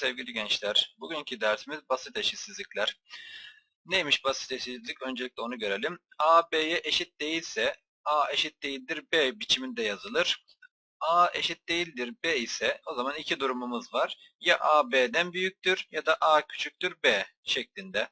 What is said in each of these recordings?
Sevgili gençler. Bugünkü dersimiz basit eşitsizlikler. Neymiş basit eşitsizlik? Öncelikle onu görelim. A, B'ye eşit değilse A eşit değildir B biçiminde yazılır. A eşit değildir B ise o zaman iki durumumuz var. Ya A B'den büyüktür ya da A küçüktür B şeklinde.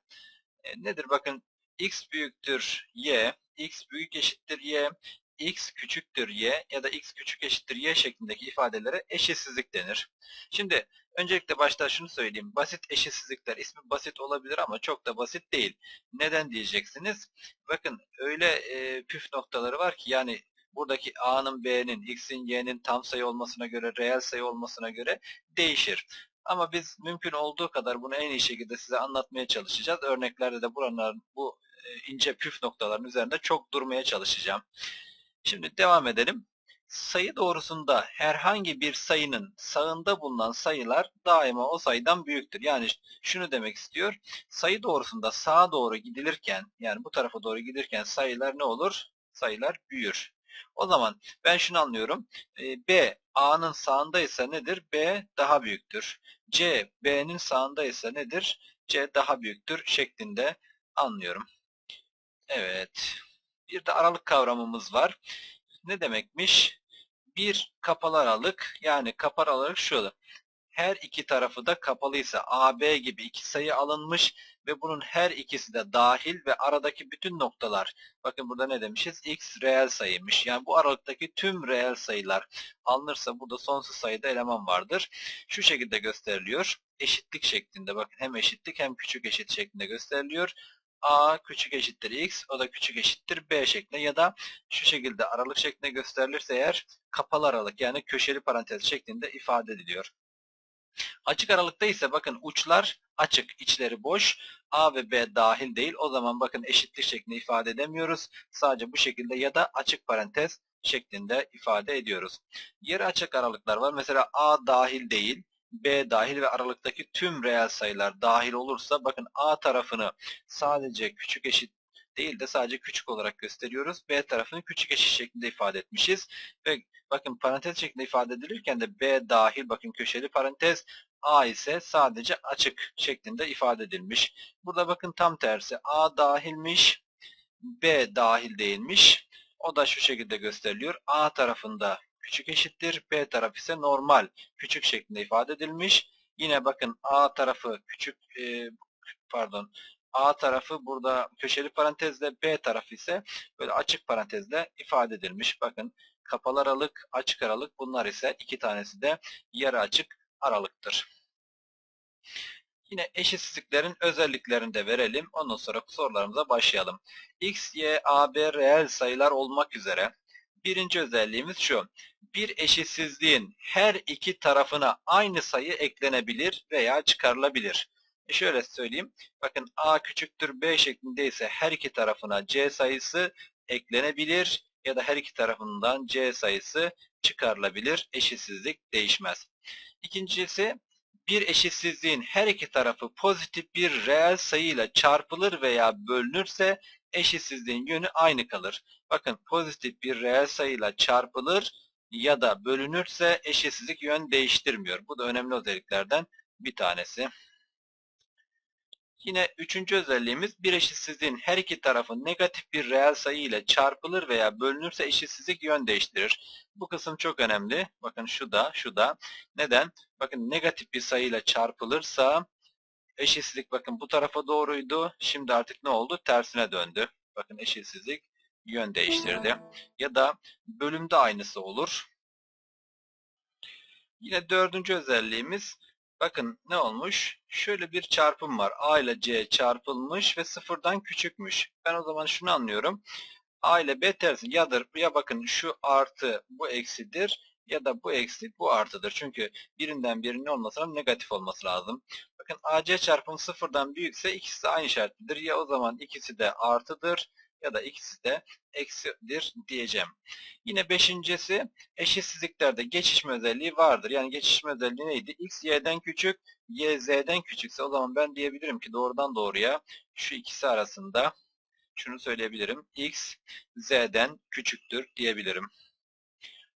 E, nedir bakın x büyüktür y, x büyük eşittir y, x küçüktür y ya da x küçük eşittir y şeklindeki ifadelere eşitsizlik denir. Şimdi öncelikle başta şunu söyleyeyim. Basit eşitsizlikler ismi basit olabilir ama çok da basit değil. Neden diyeceksiniz? Bakın öyle e, püf noktaları var ki yani buradaki a'nın b'nin, x'in y'nin tam sayı olmasına göre, reel sayı olmasına göre değişir. Ama biz mümkün olduğu kadar bunu en iyi şekilde size anlatmaya çalışacağız. Örneklerde de buranın bu e, ince püf noktaların üzerinde çok durmaya çalışacağım. Şimdi devam edelim. Sayı doğrusunda herhangi bir sayının sağında bulunan sayılar daima o sayıdan büyüktür. Yani şunu demek istiyor. Sayı doğrusunda sağa doğru gidilirken yani bu tarafa doğru gidilirken sayılar ne olur? Sayılar büyür. O zaman ben şunu anlıyorum. E, B A'nın sağındaysa nedir? B daha büyüktür. C B'nin sağındaysa nedir? C daha büyüktür şeklinde anlıyorum. Evet. Bir de aralık kavramımız var. Ne demekmiş? Bir kapalı aralık yani kapalı aralık şu. Her iki tarafı da kapalıysa AB gibi iki sayı alınmış ve bunun her ikisi de dahil ve aradaki bütün noktalar bakın burada ne demişiz? X reel sayıymış. Yani bu aralıktaki tüm reel sayılar alınırsa burada sonsuz sayıda eleman vardır. Şu şekilde gösteriliyor. Eşitlik şeklinde bakın hem eşitlik hem küçük eşit şeklinde gösteriliyor. A küçük eşittir X, o da küçük eşittir B şeklinde ya da şu şekilde aralık şeklinde gösterilirse eğer kapalı aralık yani köşeli parantez şeklinde ifade ediliyor. Açık aralıkta ise bakın uçlar açık, içleri boş. A ve B dahil değil. O zaman bakın eşitlik şeklinde ifade edemiyoruz. Sadece bu şekilde ya da açık parantez şeklinde ifade ediyoruz. Yarı açık aralıklar var. Mesela A dahil değil. B dahil ve aralıktaki tüm reel sayılar dahil olursa bakın A tarafını sadece küçük eşit değil de sadece küçük olarak gösteriyoruz. B tarafını küçük eşit şeklinde ifade etmişiz. Ve bakın parantez şeklinde ifade edilirken de B dahil bakın köşeli parantez A ise sadece açık şeklinde ifade edilmiş. Burada bakın tam tersi A dahilmiş B dahil değilmiş. O da şu şekilde gösteriliyor. A tarafında küçük eşittir. B tarafı ise normal küçük şeklinde ifade edilmiş. Yine bakın A tarafı küçük e, pardon A tarafı burada köşeli parantezle B tarafı ise böyle açık parantezle ifade edilmiş. Bakın kapalı aralık, açık aralık bunlar ise iki tanesi de yarı açık aralıktır. Yine eşitsizliklerin özelliklerini de verelim. Ondan sonra sorularımıza başlayalım. X, Y, A, B reel sayılar olmak üzere birinci özelliğimiz şu. Bir eşitsizliğin her iki tarafına aynı sayı eklenebilir veya çıkarılabilir. E şöyle söyleyeyim. Bakın A küçüktür B şeklindeyse her iki tarafına C sayısı eklenebilir ya da her iki tarafından C sayısı çıkarılabilir. Eşitsizlik değişmez. İkincisi bir eşitsizliğin her iki tarafı pozitif bir reel sayıyla çarpılır veya bölünürse eşitsizliğin yönü aynı kalır. Bakın pozitif bir reel sayıyla çarpılır ya da bölünürse eşitsizlik yön değiştirmiyor. Bu da önemli özelliklerden bir tanesi. Yine üçüncü özelliğimiz bir eşitsizliğin her iki tarafı negatif bir reel sayı ile çarpılır veya bölünürse eşitsizlik yön değiştirir. Bu kısım çok önemli. Bakın şu da, şu da. Neden? Bakın negatif bir sayı ile çarpılırsa eşitsizlik bakın bu tarafa doğruydu. Şimdi artık ne oldu? Tersine döndü. Bakın eşitsizlik yön değiştirdi. Ya da bölümde aynısı olur. Yine dördüncü özelliğimiz Bakın ne olmuş? Şöyle bir çarpım var. A ile C çarpılmış ve sıfırdan küçükmüş. Ben o zaman şunu anlıyorum. A ile B tersi yadır. Ya bakın şu artı bu eksidir ya da bu eksi bu artıdır. Çünkü birinden birinin olması lazım, negatif olması lazım. Bakın AC çarpımı sıfırdan büyükse ikisi de aynı işaretlidir. Ya o zaman ikisi de artıdır ya da ikisi de eksidir diyeceğim. Yine beşincisi eşitsizliklerde geçişme özelliği vardır. Yani geçişme özelliği neydi? X y'den küçük, y z'den küçükse o zaman ben diyebilirim ki doğrudan doğruya şu ikisi arasında şunu söyleyebilirim. X z'den küçüktür diyebilirim.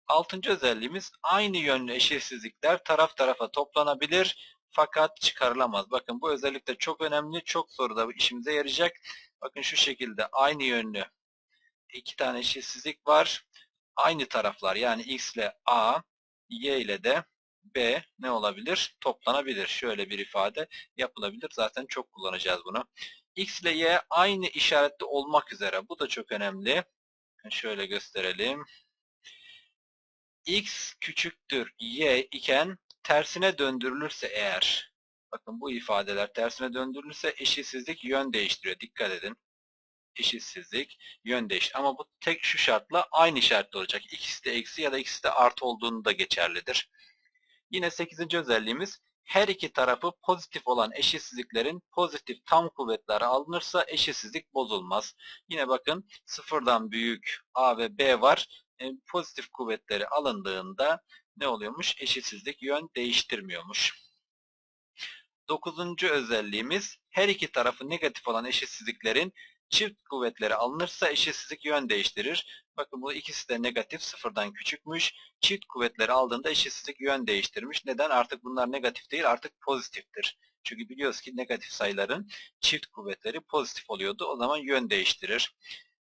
Altıncı özelliğimiz aynı yönlü eşitsizlikler taraf tarafa toplanabilir fakat çıkarılamaz. Bakın bu özellik de çok önemli. Çok soruda işimize yarayacak. Bakın şu şekilde aynı yönlü iki tane eşitsizlik var. Aynı taraflar yani x ile a, y ile de b ne olabilir? Toplanabilir. Şöyle bir ifade yapılabilir. Zaten çok kullanacağız bunu. x ile y aynı işaretli olmak üzere. Bu da çok önemli. Şöyle gösterelim. x küçüktür y iken tersine döndürülürse eğer bakın bu ifadeler tersine döndürülürse eşitsizlik yön değiştiriyor. Dikkat edin. Eşitsizlik yön değiştiriyor. Ama bu tek şu şartla aynı işaretli olacak. İkisi de eksi ya da ikisi de artı olduğunu da geçerlidir. Yine 8. özelliğimiz her iki tarafı pozitif olan eşitsizliklerin pozitif tam kuvvetleri alınırsa eşitsizlik bozulmaz. Yine bakın sıfırdan büyük A ve B var. E, pozitif kuvvetleri alındığında ne oluyormuş? Eşitsizlik yön değiştirmiyormuş. Dokuzuncu özelliğimiz her iki tarafı negatif olan eşitsizliklerin çift kuvvetleri alınırsa eşitsizlik yön değiştirir. Bakın bu ikisi de negatif sıfırdan küçükmüş. Çift kuvvetleri aldığında eşitsizlik yön değiştirmiş. Neden? Artık bunlar negatif değil artık pozitiftir. Çünkü biliyoruz ki negatif sayıların çift kuvvetleri pozitif oluyordu. O zaman yön değiştirir.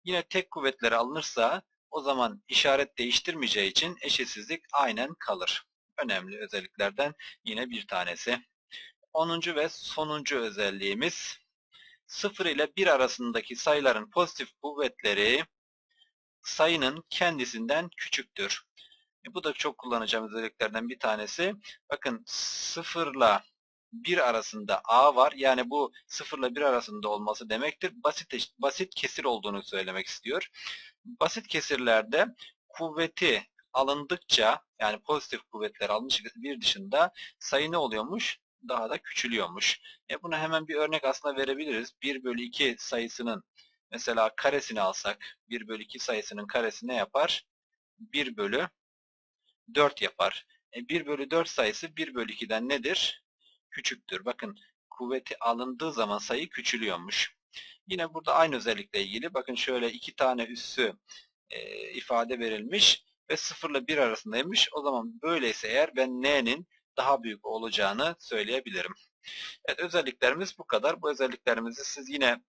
Yine tek kuvvetleri alınırsa o zaman işaret değiştirmeyeceği için eşitsizlik aynen kalır. Önemli özelliklerden yine bir tanesi. 10. ve sonuncu özelliğimiz 0 ile 1 arasındaki sayıların pozitif kuvvetleri sayının kendisinden küçüktür. E bu da çok kullanacağım özelliklerden bir tanesi. Bakın 0 ile 1 arasında A var. Yani bu 0 ile 1 arasında olması demektir. Basit, basit kesir olduğunu söylemek istiyor. Basit kesirlerde kuvveti alındıkça yani pozitif kuvvetler alınmış bir dışında sayı ne oluyormuş? Daha da küçülüyormuş. E buna hemen bir örnek aslında verebiliriz. 1 bölü 2 sayısının mesela karesini alsak 1 bölü 2 sayısının karesi ne yapar? 1 bölü 4 yapar. E 1 bölü 4 sayısı 1 bölü 2'den nedir? Küçüktür. Bakın kuvveti alındığı zaman sayı küçülüyormuş. Yine burada aynı özellikle ilgili. Bakın şöyle iki tane üssü e, ifade verilmiş ve 0 ile 1 arasındaymış. O zaman böyleyse eğer ben n'nin daha büyük olacağını söyleyebilirim. Evet özelliklerimiz bu kadar. Bu özelliklerimizi siz yine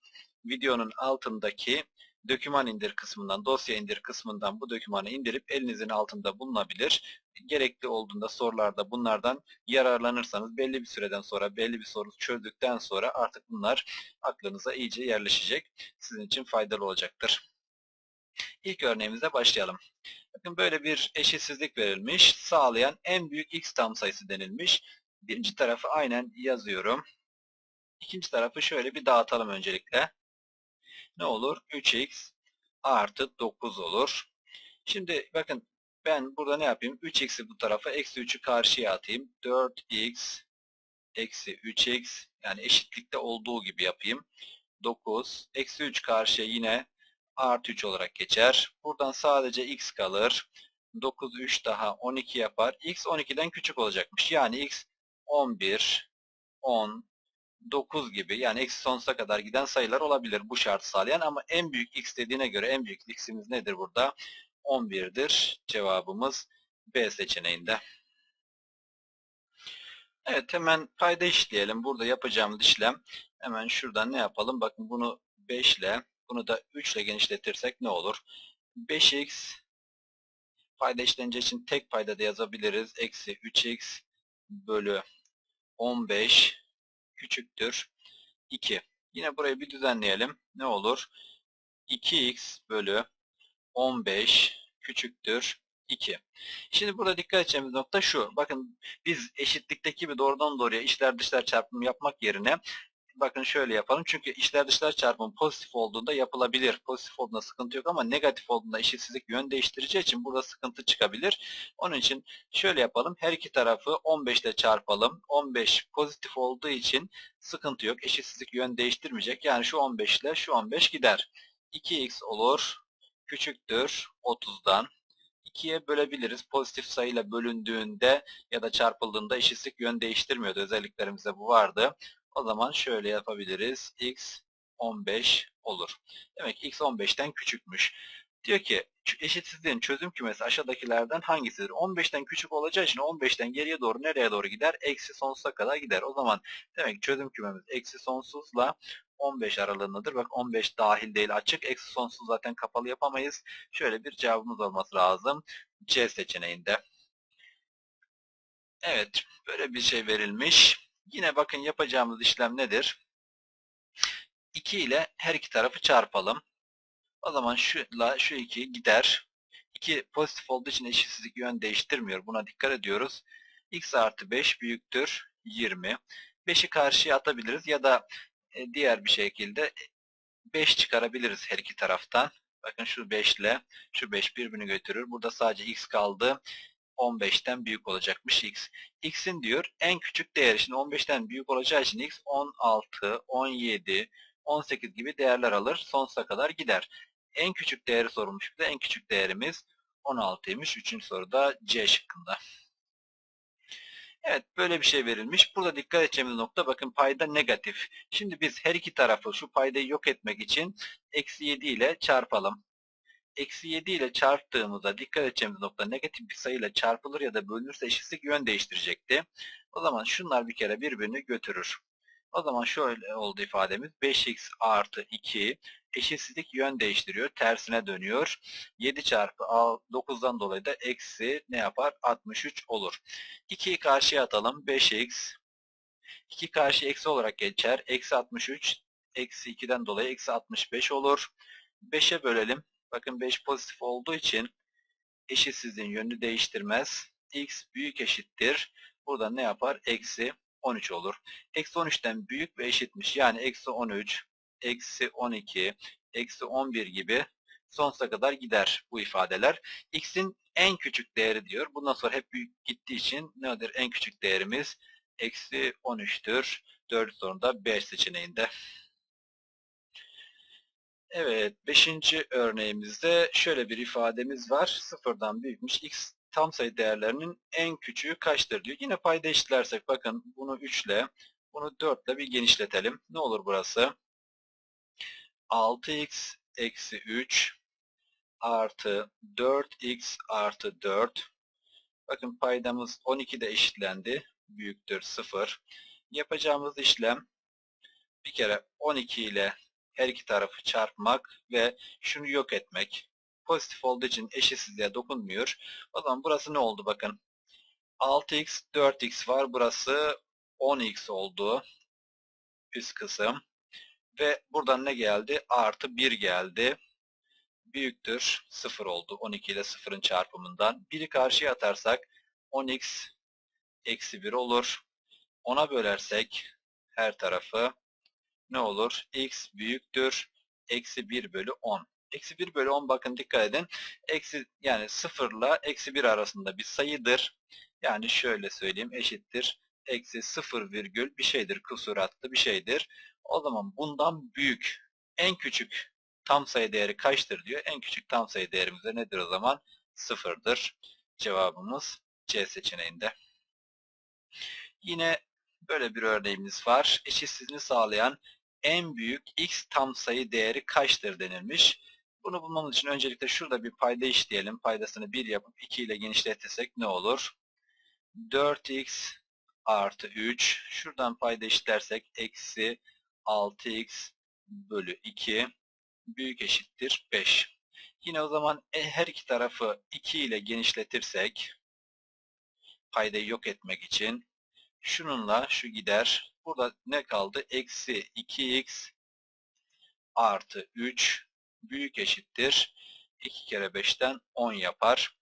videonun altındaki döküman indir kısmından, dosya indir kısmından bu dokümanı indirip elinizin altında bulunabilir. Gerekli olduğunda sorularda bunlardan yararlanırsanız belli bir süreden sonra belli bir soru çözdükten sonra artık bunlar aklınıza iyice yerleşecek. Sizin için faydalı olacaktır. İlk örneğimizde başlayalım. Bakın böyle bir eşitsizlik verilmiş. Sağlayan en büyük x tam sayısı denilmiş. Birinci tarafı aynen yazıyorum. İkinci tarafı şöyle bir dağıtalım öncelikle. Ne olur? 3x artı 9 olur. Şimdi bakın ben burada ne yapayım? 3x'i bu tarafa, eksi 3'ü karşıya atayım. 4x eksi 3x yani eşitlikte olduğu gibi yapayım. 9 eksi 3 karşıya yine artı 3 olarak geçer. Buradan sadece x kalır. 9, 3 daha 12 yapar. x 12'den küçük olacakmış. Yani x 11, 10, 9 gibi yani eksi sonsuza kadar giden sayılar olabilir bu şartı sağlayan ama en büyük x dediğine göre en büyük x'imiz nedir burada? 11'dir. Cevabımız B seçeneğinde. Evet hemen payda işleyelim. Burada yapacağımız işlem hemen şuradan ne yapalım? Bakın bunu 5 ile bunu da 3 ile genişletirsek ne olur? 5x payda işleneceği için tek payda da yazabiliriz. Eksi 3x bölü 15 küçüktür 2. Yine burayı bir düzenleyelim. Ne olur? 2x bölü 15 küçüktür 2. Şimdi burada dikkat edeceğimiz nokta şu. Bakın biz eşitlikteki gibi doğrudan doğruya işler dışlar çarpımı yapmak yerine bakın şöyle yapalım. Çünkü işler dışlar çarpımı pozitif olduğunda yapılabilir. Pozitif olduğunda sıkıntı yok ama negatif olduğunda eşitsizlik yön değiştireceği için burada sıkıntı çıkabilir. Onun için şöyle yapalım. Her iki tarafı 15 ile çarpalım. 15 pozitif olduğu için sıkıntı yok. Eşitsizlik yön değiştirmeyecek. Yani şu 15 ile şu 15 gider. 2x olur. Küçüktür 30'dan. 2'ye bölebiliriz. Pozitif sayıyla bölündüğünde ya da çarpıldığında eşitlik yön değiştirmiyordu. Özelliklerimizde bu vardı. O zaman şöyle yapabiliriz. x 15 olur. Demek ki x 15'ten küçükmüş. Diyor ki eşitsizliğin çözüm kümesi aşağıdakilerden hangisidir? 15'ten küçük olacağı için 15'ten geriye doğru nereye doğru gider? Eksi sonsuza kadar gider. O zaman demek ki çözüm kümemiz eksi sonsuzla 15 aralığındadır. Bak 15 dahil değil açık. Eksi sonsuz zaten kapalı yapamayız. Şöyle bir cevabımız olması lazım. C seçeneğinde. Evet. Böyle bir şey verilmiş. Yine bakın yapacağımız işlem nedir? 2 ile her iki tarafı çarpalım. O zaman şuyla şu 2 gider. 2 pozitif olduğu için eşitsizlik yön değiştirmiyor. Buna dikkat ediyoruz. x artı 5 büyüktür 20. 5'i karşıya atabiliriz ya da e, diğer bir şekilde 5 çıkarabiliriz her iki taraftan. Bakın şu 5 ile şu 5 birbirini götürür. Burada sadece x kaldı. 15'ten büyük olacakmış x. x'in diyor en küçük değeri. Şimdi 15'ten büyük olacağı için x 16, 17, 18 gibi değerler alır. Sonsuza kadar gider. En küçük değeri sorulmuş. Bir de en küçük değerimiz 16'ymış. Üçüncü soruda C şıkkında. Evet böyle bir şey verilmiş. Burada dikkat edeceğimiz nokta bakın payda negatif. Şimdi biz her iki tarafı şu paydayı yok etmek için eksi 7 ile çarpalım. Eksi 7 ile çarptığımızda dikkat edeceğimiz nokta negatif bir sayıyla çarpılır ya da bölünürse eşitlik yön değiştirecekti. O zaman şunlar bir kere birbirini götürür. O zaman şöyle oldu ifademiz. 5x artı 2 eşitsizlik yön değiştiriyor. Tersine dönüyor. 7 çarpı 9'dan dolayı da eksi ne yapar? 63 olur. 2'yi karşıya atalım. 5x 2 karşı eksi olarak geçer. Eksi 63 eksi 2'den dolayı eksi 65 olur. 5'e bölelim. Bakın 5 pozitif olduğu için eşitsizliğin yönünü değiştirmez. x büyük eşittir. Burada ne yapar? Eksi 13 olur. Eksi 13'ten büyük ve eşitmiş. Yani eksi 13, eksi 12, eksi 11 gibi sonsuza kadar gider bu ifadeler. X'in en küçük değeri diyor. Bundan sonra hep büyük gittiği için nedir en küçük değerimiz? Eksi 13'tür. Dördüncü sorunda B seçeneğinde. Evet, beşinci örneğimizde şöyle bir ifademiz var. Sıfırdan büyükmüş. X tam sayı değerlerinin en küçüğü kaçtır diyor. Yine payda eşitlersek bakın bunu 3 ile bunu 4 ile bir genişletelim. Ne olur burası? 6x eksi 3 artı 4x artı 4. Bakın paydamız 12'de eşitlendi. Büyüktür 0. Yapacağımız işlem bir kere 12 ile her iki tarafı çarpmak ve şunu yok etmek. Pozitif olduğu için eşitsizliğe dokunmuyor. O zaman burası ne oldu bakın. 6x 4x var. Burası 10x oldu. Üst kısım. Ve buradan ne geldi? Artı 1 geldi. Büyüktür. 0 oldu. 12 ile 0'ın çarpımından. 1'i karşıya atarsak 10x eksi 1 olur. 10'a bölersek her tarafı ne olur? x büyüktür. Eksi 1 bölü 10. Eksi 1 bölü 10 bakın dikkat edin. Eksi, yani 0 ile eksi 1 arasında bir sayıdır. Yani şöyle söyleyeyim eşittir. Eksi 0 virgül bir şeydir. Kusuratlı bir şeydir. O zaman bundan büyük en küçük tam sayı değeri kaçtır diyor. En küçük tam sayı değerimiz de nedir o zaman? Sıfırdır. Cevabımız C seçeneğinde. Yine böyle bir örneğimiz var. Eşitsizliğini sağlayan en büyük x tam sayı değeri kaçtır denilmiş. Bunu bulmamız için öncelikle şurada bir payda işleyelim. Paydasını 1 yapıp 2 ile genişletirsek ne olur? 4x artı 3. Şuradan payda işlersek eksi 6x bölü 2 büyük eşittir 5. Yine o zaman e, her iki tarafı 2 ile genişletirsek paydayı yok etmek için şununla şu gider. Burada ne kaldı? Eksi 2x artı 3 büyük eşittir. 2 kere 5'ten 10 yapar.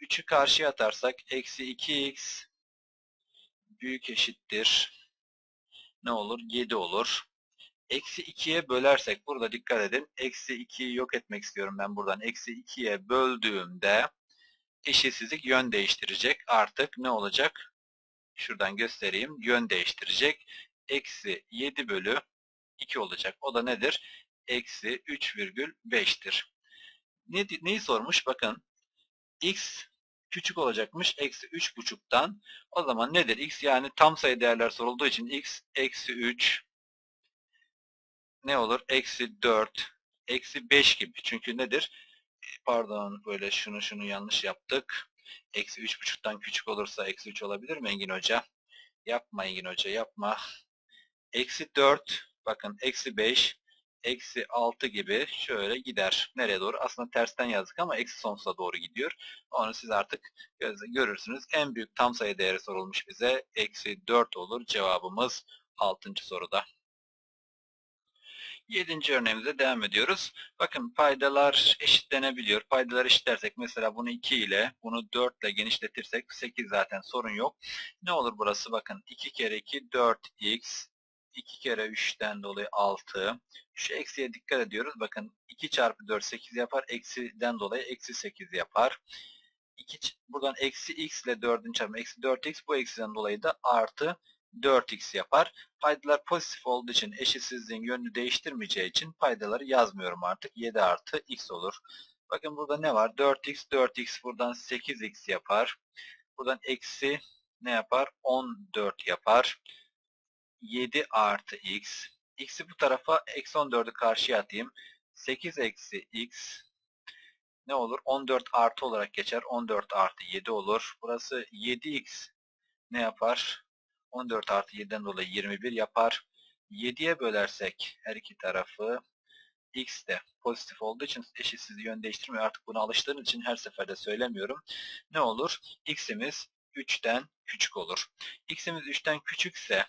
3'ü karşıya atarsak eksi 2x büyük eşittir. Ne olur? 7 olur. Eksi 2'ye bölersek burada dikkat edin. Eksi 2'yi yok etmek istiyorum ben buradan. Eksi 2'ye böldüğümde eşitsizlik yön değiştirecek. Artık ne olacak? Şuradan göstereyim. Yön değiştirecek. Eksi 7 bölü 2 olacak. O da nedir? Eksi 3,5'tir. Ne, neyi sormuş? Bakın. X küçük olacakmış. Eksi 3,5'tan. O zaman nedir? X yani tam sayı değerler sorulduğu için X eksi 3 ne olur? Eksi 4, eksi 5 gibi. Çünkü nedir? pardon böyle şunu şunu yanlış yaptık. Eksi 3.5'tan küçük olursa eksi 3 olabilir mi Engin Hoca? Yapma Engin Hoca yapma. Eksi 4 bakın eksi 5 eksi 6 gibi şöyle gider. Nereye doğru? Aslında tersten yazdık ama eksi sonsuza doğru gidiyor. Onu siz artık görürsünüz. En büyük tam sayı değeri sorulmuş bize. Eksi 4 olur. Cevabımız 6. soruda. Yedinci örneğimize devam ediyoruz. Bakın paydalar eşitlenebiliyor. Paydalar eşitlersek mesela bunu 2 ile bunu 4 ile genişletirsek 8 zaten sorun yok. Ne olur burası? Bakın 2 kere 2 4x 2 kere 3'ten dolayı 6. Şu eksiye dikkat ediyoruz. Bakın 2 çarpı 4 8 yapar. Eksiden dolayı eksi 8 yapar. 2, buradan eksi x ile 4'ün çarpımı eksi 4x. Bu eksiden dolayı da artı 4x yapar. Paydalar pozitif olduğu için eşitsizliğin yönünü değiştirmeyeceği için paydaları yazmıyorum artık. 7 artı x olur. Bakın burada ne var? 4x, 4x buradan 8x yapar. Buradan eksi ne yapar? 14 yapar. 7 artı x. x'i bu tarafa eksi 14'ü karşıya atayım. 8 eksi x ne olur? 14 artı olarak geçer. 14 artı 7 olur. Burası 7x ne yapar? 14 artı 7'den dolayı 21 yapar. 7'ye bölersek her iki tarafı x de pozitif olduğu için eşitsizliği yön değiştirmiyor. Artık buna alıştığınız için her seferde söylemiyorum. Ne olur? x'imiz 3'ten küçük olur. x'imiz 3'ten küçükse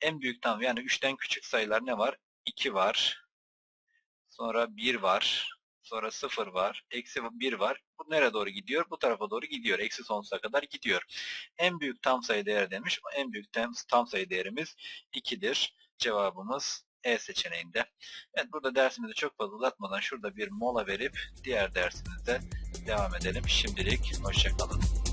en büyük tam yani 3'ten küçük sayılar ne var? 2 var. Sonra 1 var. Sonra 0 var. Eksi 1 var. Bu nereye doğru gidiyor? Bu tarafa doğru gidiyor. Eksi sonsuza kadar gidiyor. En büyük tam sayı değer demiş. En büyük tam, tam sayı değerimiz 2'dir. Cevabımız E seçeneğinde. Evet burada dersimizi çok fazla uzatmadan şurada bir mola verip diğer dersimizde devam edelim. Şimdilik hoşçakalın.